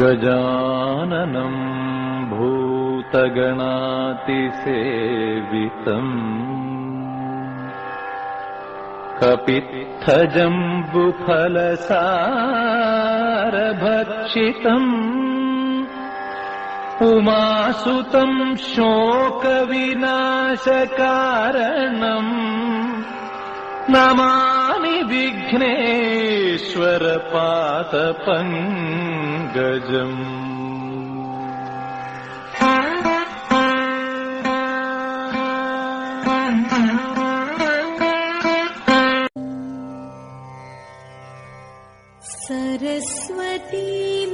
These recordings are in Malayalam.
गजाननम् भूतगणातिसेवितम् कपित्थजम्बुफलसारभक्षितम् उमासुतम् शोकविनाशकारणम् नमामि विघ्नेश्वरपातपङ्गजम् सरस्वती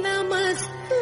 नमस्तुभ्यम्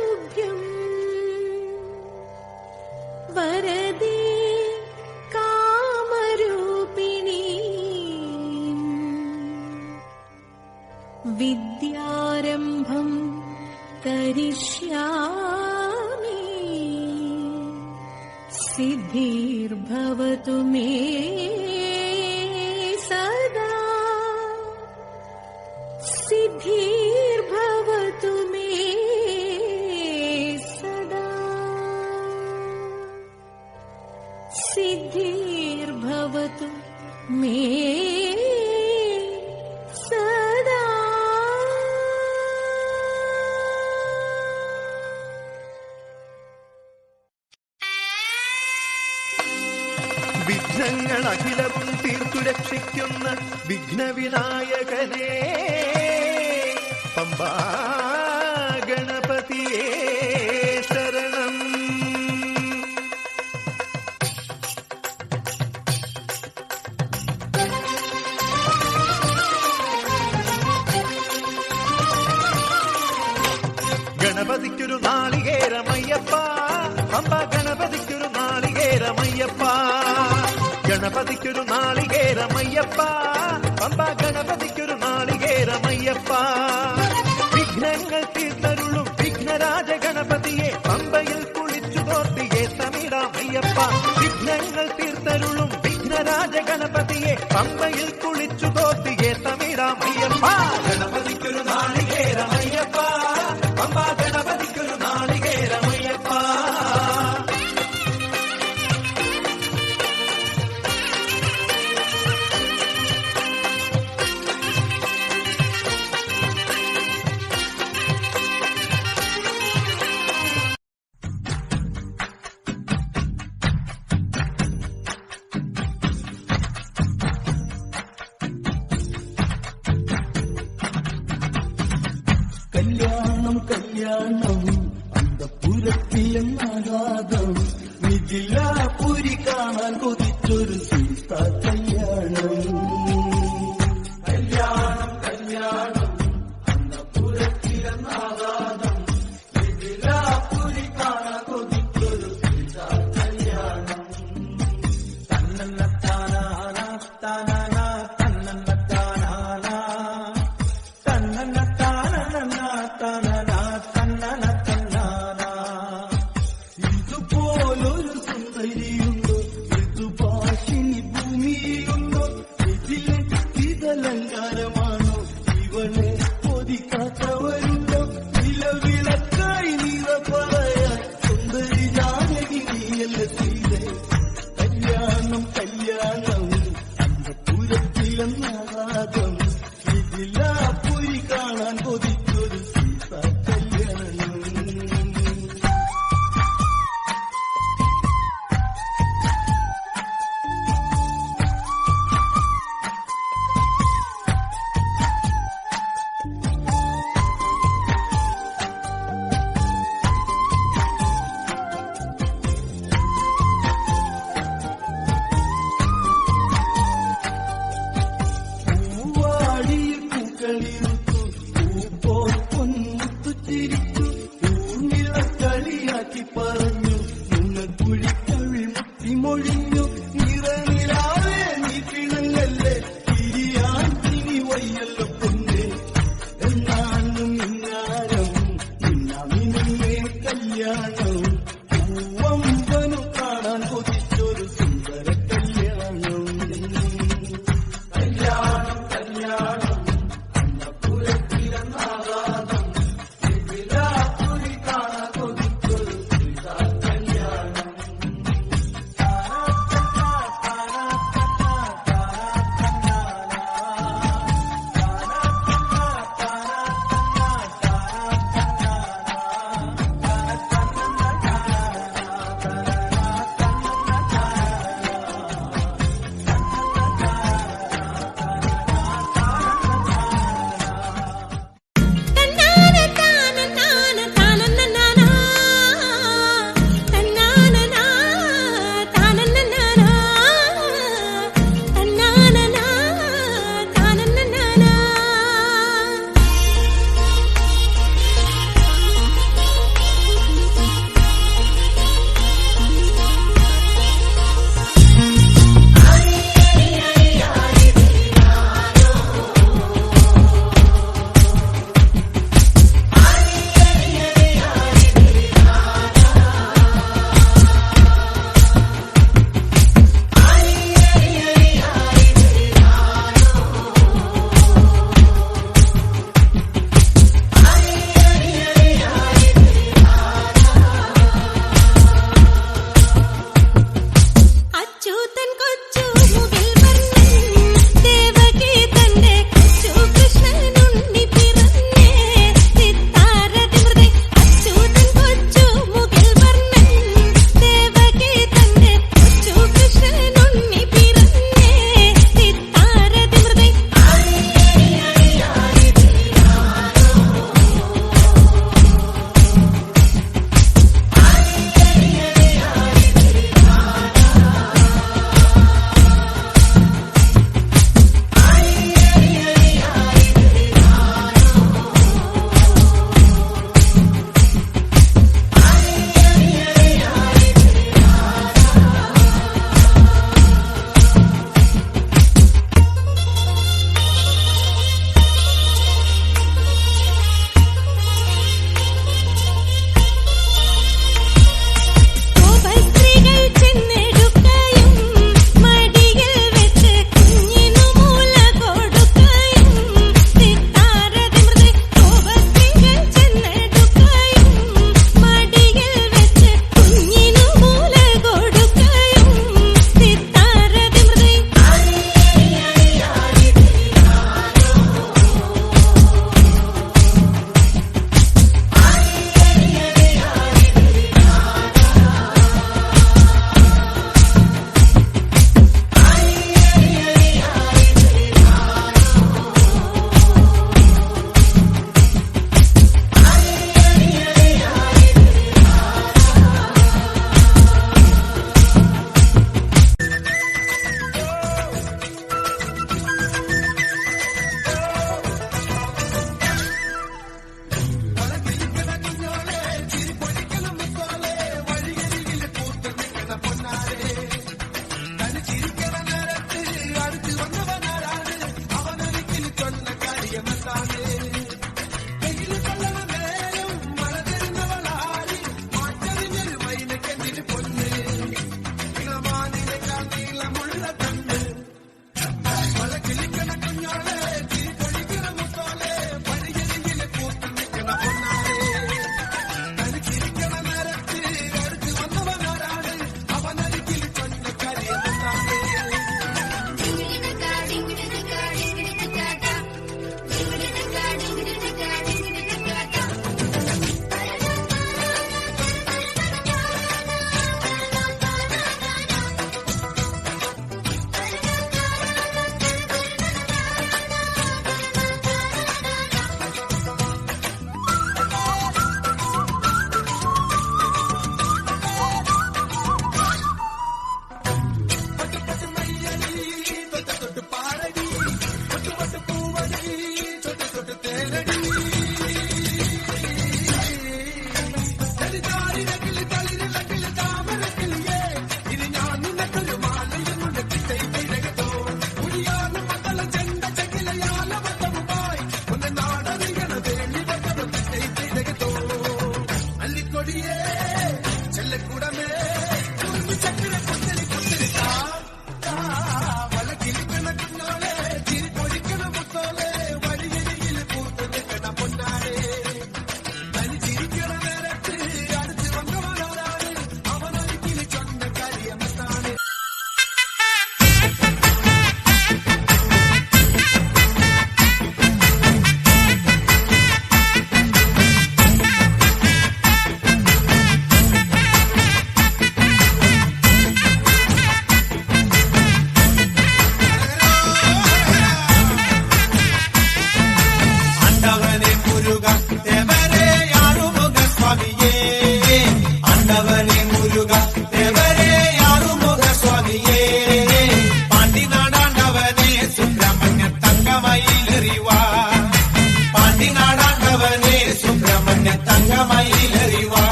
ஒரு நாளிகேரம் ஐயப்பா பம்பா கணபதிக்கு ஒரு நாளிகேரம் ஐயப்பா விக்னங்கள் தீர்த்தருளும் விக்னராஜ கணபதியே பம்பையில் குளிச்சு போர்த்தி ஏத்தமிடாம் ஐயப்பா விக்னங்கள் தீர்த்தருளும் விக்னராஜ கணபதியே பம்பையில் குளிச்சு போர்த்தி ஏத்தமிடாம் கணபதிக்கு ஒரு நாளி no.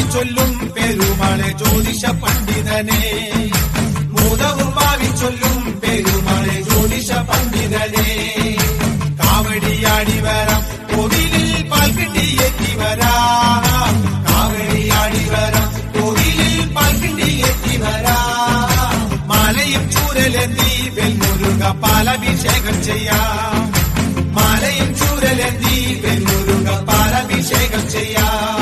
ചൊല്ലും പെരുമാളെ ജ്യോതിഷ പണ്ഡിതനെ. ഭൂതവും ഭാവി ചൊല്ലും പെരുമാളെ ജ്യോതിഷ പണ്ഡിതനെ. കാവടിയാടി വരാം കോവിലിൽ പാൽ എത്തി വരാം. കാവടിയാടി വരാം കോവിലിൽ പാൽ എത്തി വരാം. മാലയും ചൂരലെത്തി വെൽമുരുക പാലഭിഷേകം ചെയ്യാം. മാലയും ചൂരലെത്തി വെൽമുരുക പാലഭിഷേകം ചെയ്യാം.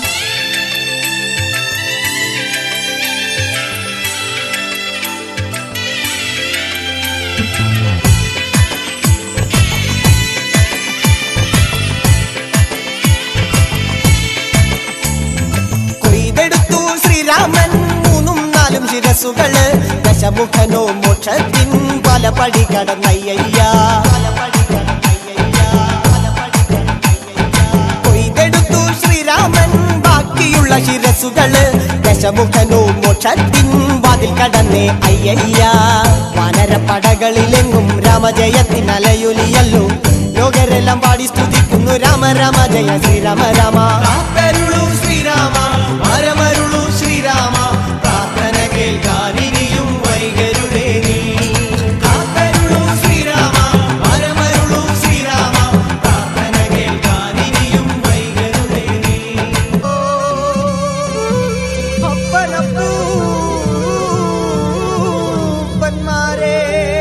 ശ്രീരാമൻ മൂന്നും നാലും ശിരസുകൾ ദശമുഖനോ മോക്ഷത്തിൻ പല പടി കടന്നയ്യ കൊയ്തെടുത്തു ശ്രീരാമൻ ബാക്കിയുള്ള ശിരസുകൾ ദശമുഖനോ മോക്ഷത്തിൻ വാതിൽ കടന്നേ വാനരപ്പടകളിലെങ്ങും രാമജയത്തിൽ അലയൊലിയല്ലോ ലോകരെല്ലാം പാടി സ്തുതിക്കുന്നു രാമ രാമ ജയ ശ്രീരാമ രാമ. day.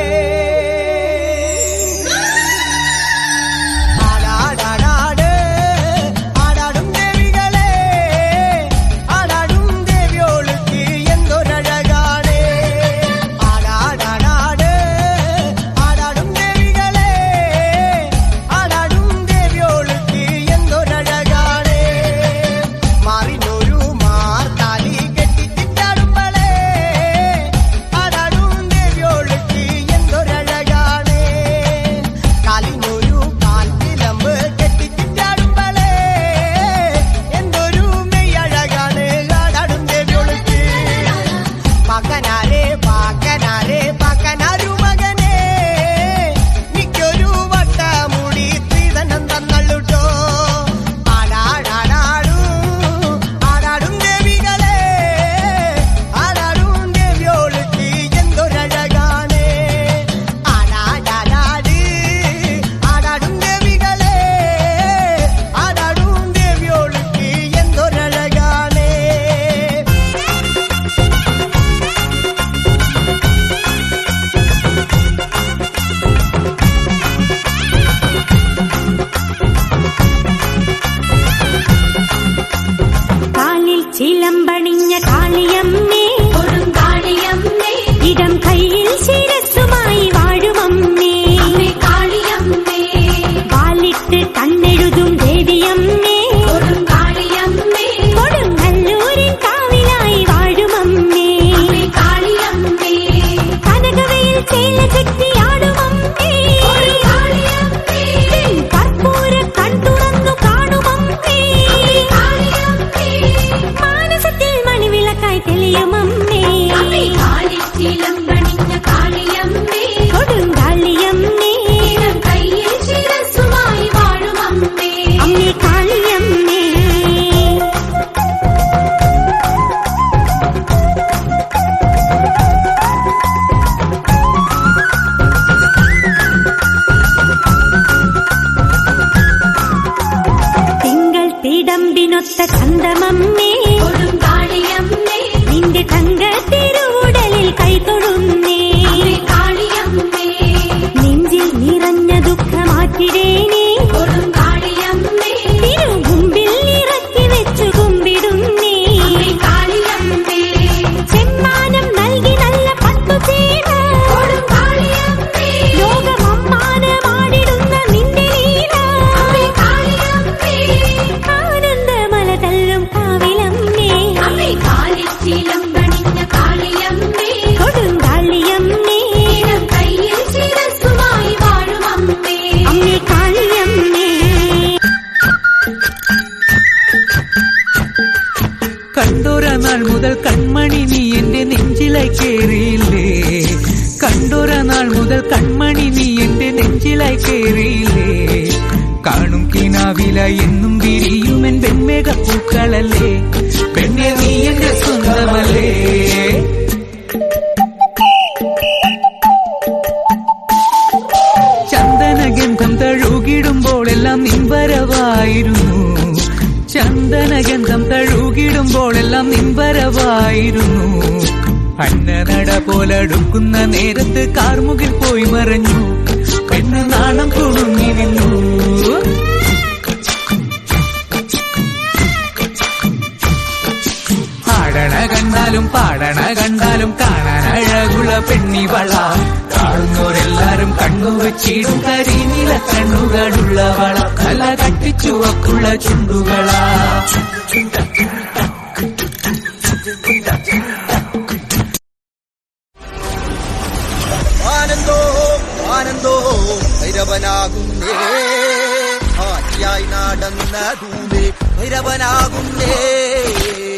തഴുകിടുമ്പോൾ എല്ലാം നിൻവരവായിരുന്നു അന്നനട പോലടുക്കുന്ന നേരത്ത് കാർമുകിൽ പോയി മറഞ്ഞു. പെണ്ണ നാണം കുണുങ്ങിരുന്നു പാടണ കണ്ടാലും പാടണ കണ്ടാലും കാണാൻ അഴകുള്ള പെണ്ണിവള കാണുന്നവരെല്ലാരും കണ്ണു വെച്ചിടും കരിനീല കണ്ണുകളുള്ളവള നല്ല കട്ടിച്ചുവക്കുള്ള ചുണ്ടുകളാ. ഭൈരവനാകുന്നേ. ആദിയായി നടന്ന ദൂതേ ഭൈരവനാകുന്നേ ും.